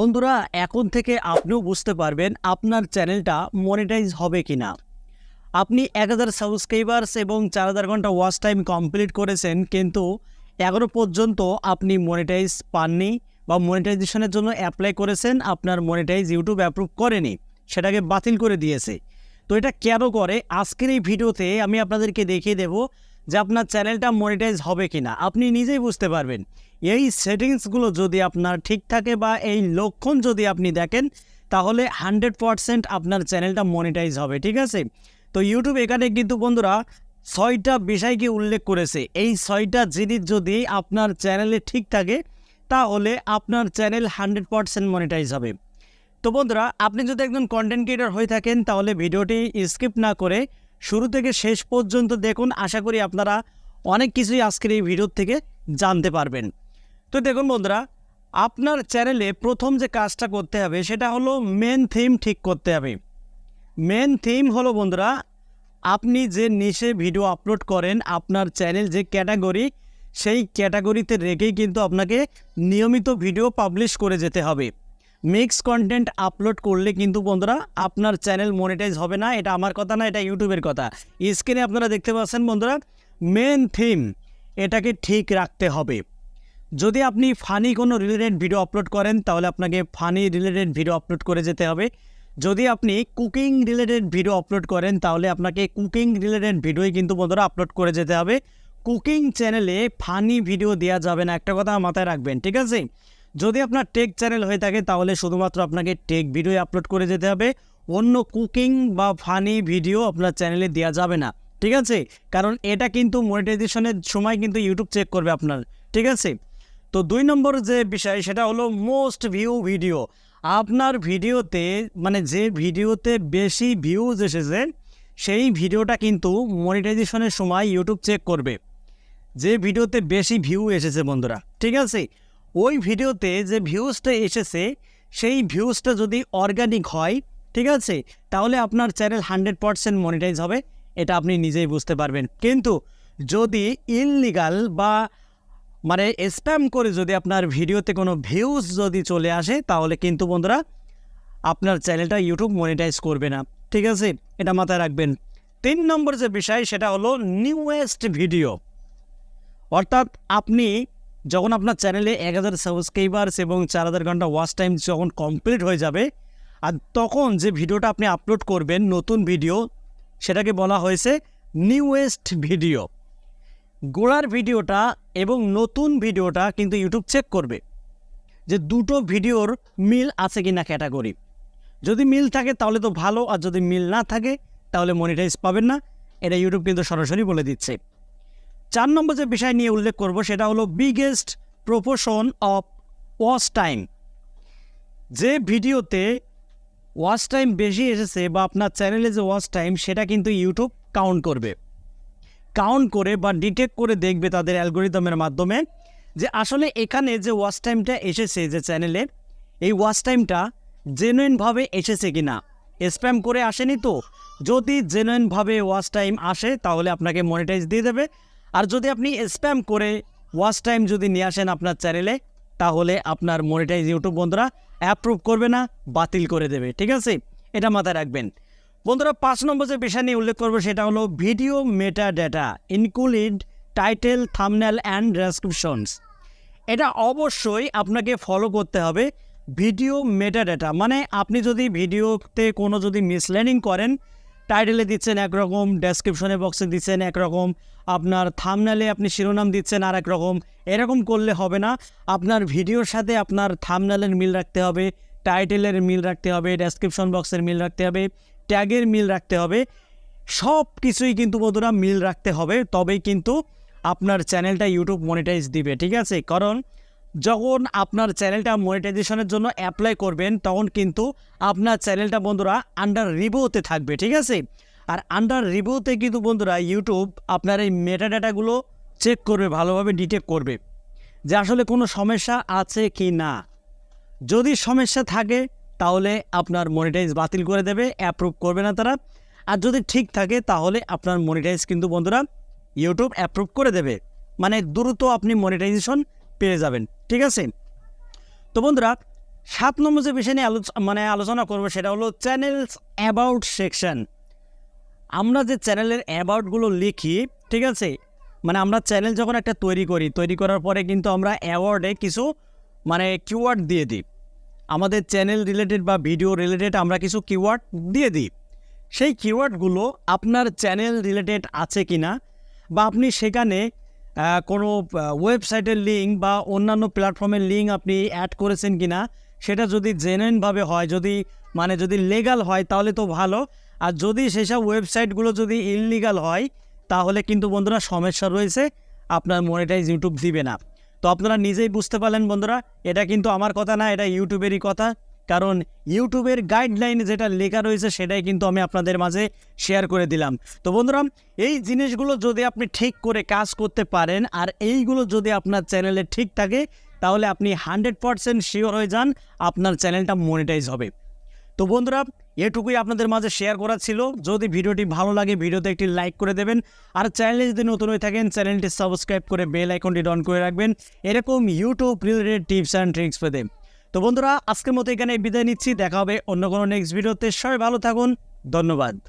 বন্ধুরা, এখন থেকে আপনিও বুঝতে পারবেন আপনার চ্যানেলটা মনিটাইজ হবে কি না আপনি এক হাজার সাবস্ক্রাইবার্স এবং চার হাজার ঘণ্টা ওয়াচ টাইম কমপ্লিট করেছেন, কিন্তু এগারো পর্যন্ত আপনি মনিটাইজ পাননি বা মনিটাইজেশনের জন্য অ্যাপ্লাই করেছেন, আপনার মনিটাইজ ইউটিউব অ্যাপ্রুভ করেনি, সেটাকে বাতিল করে দিয়েছে। তো এটা কেন করে? আজকের এই ভিডিওতে আমি আপনাদেরকে দেখিয়ে দেব যে আপনার চ্যানেলটা মনিটাইজ হবে কি না আপনি নিজেই বুঝতে পারবেন। এই সেটিংসগুলো যদি আপনার ঠিক থাকে বা এই লক্ষণ যদি আপনি দেখেন, তাহলে হান্ড্রেড পারসেন্ট আপনার চ্যানেলটা মনিটাইজ হবে, ঠিক আছে? তো ইউটিউব এখানে কিন্তু বন্ধুরা ছয়টা বিষয়কে উল্লেখ করেছে। এই ছয়টা জিনিস যদি আপনার চ্যানেলে ঠিক থাকে, তাহলে আপনার চ্যানেল হান্ড্রেড পারসেন্ট মনিটাইজ হবে। তো বন্ধুরা, আপনি যদি একজন কন্টেন্ট ক্রিয়েটর হয়ে থাকেন, তাহলে ভিডিওটি স্কিপ না করে শুরু থেকে শেষ পর্যন্ত দেখুন, আশা করি আপনারা অনেক কিছুই আজকের এই ভিডিও থেকে জানতে পারবেন। তো দেখুন বন্ধুরা, আপনার চ্যানেলে প্রথম যে কাজটা করতে হবে সেটা হলো মেন থিম ঠিক করতে হবে। মেন থিম হলো বন্ধুরা, আপনি যে নিশে ভিডিও আপলোড করেন, আপনার চ্যানেল যে ক্যাটাগরি সেই ক্যাটাগরিতে রেখেই কিন্তু আপনাকে নিয়মিত ভিডিও পাবলিশ করে যেতে হবে। মিক্স কন্টেন্ট আপলোড করলে কিন্তু বন্ধুরা আপনার চ্যানেল মনিটাইজ হবে না। এটা আমার কথা না, এটা ইউটিউবের কথা। স্ক্রিনে আপনারা দেখতে পাচ্ছেন বন্ধুরা মেন থিম এটাকে ঠিক রাখতে হবে। যদি আপনি ফানি কোনো রিলেটেড ভিডিও আপলোড করেন, তাহলে আপনাকে ফানি রিলেটেড ভিডিও আপলোড করে যেতে হবে। যদি আপনি কুকিং রিলেটেড ভিডিও আপলোড করেন, তাহলে আপনাকে কুকিং রিলেটেড ভিডিওই কিন্তু বন্ধুরা আপলোড করে যেতে হবে। কুকিং চ্যানেলে ফানি ভিডিও দেওয়া যাবে না। একটা কথা মাথায় রাখবেন, ঠিক আছে? যদি আপনার টেক চ্যানেল হয়ে থাকে, তাহলে শুধুমাত্র আপনাকে টেক ভিডিও আপলোড করে যেতে হবে। অন্য কুকিং বা ফানি ভিডিও আপনার চ্যানেলে দেওয়া যাবে না। ঠিক আছে? কারণ এটা কিন্তু মনিটাইজেশনের সময় কিন্তু ইউটিউব চেক করবে আপনার। ঠিক আছে? তো দুই নম্বর যে বিষয়, সেটা হলো মোস্ট ভিউ ভিডিও আপনার ভিডিওতে মানে যে ভিডিওতে বেশি ভিউজ এসেছে, সেই ভিডিওটা কিন্তু মনিটাইজেশনের সময় ইউটিউব চেক করবে। যে ভিডিওতে বেশি ভিউ এসেছে বন্ধুরা, ঠিক আছে? ওই ভিডিওতে যে ভিউজটা এসেছে, সেই ভিউজটা যদি অর্গানিক হয়, ঠিক আছে, তাহলে আপনার চ্যানেল হান্ড্রেড পারসেন্ট মনিটাইজ হবে। এটা আপনি নিজেই বুঝতে পারবেন। কিন্তু যদি ইনলিগাল বা মানে স্প্যাম করে যদি আপনার ভিডিওতে কোনো ভিউজ যদি চলে আসে, তাহলে কিন্তু বন্ধুরা আপনার চ্যানেলটা ইউটিউব মনিটাইজ করবে না। ঠিক আছে, এটা মাথায় রাখবেন। তিন নম্বর যে বিষয়, সেটা হলো নিউয়েস্ট ভিডিও অর্থাৎ আপনি যখন আপনার চ্যানেলে এক হাজার সাবস্ক্রাইবার্স এবং চার হাজার ঘণ্টা ওয়াচ টাইম যখন কমপ্লিট হয়ে যাবে, আর তখন যে ভিডিওটা আপনি আপলোড করবেন, নতুন ভিডিও সেটাকে বলা হয়েছে নিউয়েস্ট ভিডিও গোড়ার ভিডিওটা এবং নতুন ভিডিওটা কিন্তু ইউটিউব চেক করবে যে দুটো ভিডিওর মিল আছে কি না ক্যাটাগরি যদি মিল থাকে তাহলে তো ভালো, আর যদি মিল না থাকে তাহলে মনিটাইজ পাবেন না। এটা ইউটিউব কিন্তু সরাসরি বলে দিচ্ছে। চার নম্বর যে বিষয় নিয়ে উল্লেখ করব, সেটা হলো biggest proportion of watch time যে ভিডিওতে ওয়াচ টাইম বেশি এসেছে বা আপনার চ্যানেলে যে ওয়াচ টাইম সেটা কিন্তু ইউটিউব কাউন্ট করবে। কাউন্ট করে বা ডিটেক্ট করে দেখবে তাদের অ্যালগোরিদমের মাধ্যমে যে আসলে এখানে যে ওয়াচ টাইমটা এসেছে যে চ্যানেলে এই ওয়াচ টাইমটা জেনুইনভাবে এসেছে কি না স্প্যাম করে আসেনি তো? যদি জেনুইনভাবে ওয়াচ টাইম আসে, তাহলে আপনাকে মনিটাইজ দিয়ে দেবে। আর যদি আপনি স্প্যাম করে ওয়াচ টাইম যদি নিয়ে আসেন আপনার চ্যানেলে তাহলে আপনার মনিটাইজ ইউটিউব বন্ধুরা অ্যাপ্রুভ করবে না, বাতিল করে দেবে, ঠিক আছে? এটা মাথায় রাখবেন। বন্ধুরা, পাঁচ নম্বর যে বিষয় নিয়ে উল্লেখ করব, সেটা হলো video meta data include title thumbnail and descriptions এটা অবশ্যই আপনাকে ফলো করতে হবে ভিডিও মেটা ডেটা মানে আপনি যদি ভিডিওতে কোনো যদি মিসলেনিং করেন টাইটেলে দিচ্ছেন একরকম ডেসক্রিপশনে বক্সে দিচ্ছেন একরকম, আপনার থামনেলে আপনি শিরোনাম দিচ্ছেন আর একরকম এরকম করলে হবে না। আপনার ভিডিওর সাথে আপনার থামনালের মিল রাখতে হবে, টাইটেলের মিল রাখতে হবে ডেসক্রিপশন বক্সের মিল রাখতে হবে ট্যাগের মিল রাখতে হবে সব কিছুই কিন্তু বন্ধুরা মিল রাখতে হবে, তবেই কিন্তু আপনার চ্যানেলটা ইউটিউব মনিটাইজ দিবে, ঠিক আছে? কারণ যখন আপনার চ্যানেলটা মনিটাইজেশনের জন্য অ্যাপ্লাই করবেন, তখন কিন্তু আপনার চ্যানেলটা বন্ধুরা আন্ডার রিভিউতে থাকবে, ঠিক আছে? আর আন্ডার রিভিউতে কিন্তু বন্ধুরা ইউটিউব আপনার এই মেটা ডাটাগুলো চেক করবে, ভালোভাবে ডিটেক্ট করবে যে আসলে কোনো সমস্যা আছে কি না। যদি সমস্যা থাকে, তাহলে আপনার মনিটাইজ বাতিল করে দেবে অ্যাপ্রুভ করবে না তারা। আর যদি ঠিক থাকে, তাহলে আপনার মনিটাইজ কিন্তু বন্ধুরা ইউটিউব অ্যাপ্রুভ করে দেবে। মানে দ্রুত আপনি মনিটাইজেশন পেয়ে যাবেন, ঠিক আছে? তো বন্ধুরা, সাত নম্বর যে বিষয় নিয়ে মানে আলোচনা করব সেটা হলো চ্যানেলস অ্যাবাউট সেকশন। আমরা যে চ্যানেলের অ্যাবাউটগুলো লিখি, ঠিক আছে? মানে আমরা চ্যানেল যখন একটা তৈরি করি, তৈরি করার পরে কিন্তু আমরা অ্যাওয়ার্ডে কিছু মানে কিওয়ার্ড দিয়ে দিই। আমাদের চ্যানেল রিলেটেড বা ভিডিও রিলেটেড আমরা কিছু কিওয়ার্ড দিয়ে দিই। সেই কিওয়ার্ডগুলো আপনার চ্যানেল রিলেটেড আছে কি না বা আপনি সেখানে কোনো ওয়েবসাইটের লিঙ্ক বা অন্যান্য প্ল্যাটফর্মের লিঙ্ক আপনি অ্যাড করেছেন কি না সেটা যদি জেনুইনভাবে হয়, যদি মানে যদি লিগাল হয়, তাহলে তো ভালো। আর যদি সেসব ওয়েবসাইটগুলো যদি ইললিগাল হয়, তাহলে কিন্তু বন্ধুরা সমস্যা রয়েছে, আপনার মনিটাইজ ইউটিউব দিবে না। তো আপনারা নিজেই বুঝতে পারলেন বন্ধুরা, এটা কিন্তু আমার কথা না, এটা ইউটিউবেরই কথা। কারণ ইউটিউবের গাইডলাইনে যেটা লেখা রয়েছে সেটাই কিন্তু আমি আপনাদের মাঝে শেয়ার করে দিলাম। তো বন্ধুরা, এই জিনিসগুলো যদি আপনি ঠিক করে কাজ করতে পারেন আর এইগুলো যদি আপনার চ্যানেলে ঠিক থাকে, তাহলে আপনি হান্ড্রেড পারসেন্ট শিওর হয়ে যান আপনার চ্যানেলটা মনিটাইজ হবে। তো বন্ধুরা, এটুকুই আপনাদের মাঝে শেয়ার করা ছিল। যদি ভিডিওটি ভালো লাগে, ভিডিওতে একটি লাইক করে দেবেন। আর চ্যানেলে যদি নতুন হয়ে থাকেন চ্যানেলটি সাবস্ক্রাইব করে বেল আইকনটি অন করে রাখবেন। এরকম YouTube related tips and tricks পেতে। তো বন্ধুরা, আজকের মতো এখানে বিদায় নিচ্ছি। দেখা হবে অন্য কোনো নেক্সট ভিডিওতে সবাই ভালো থাকুন। ধন্যবাদ।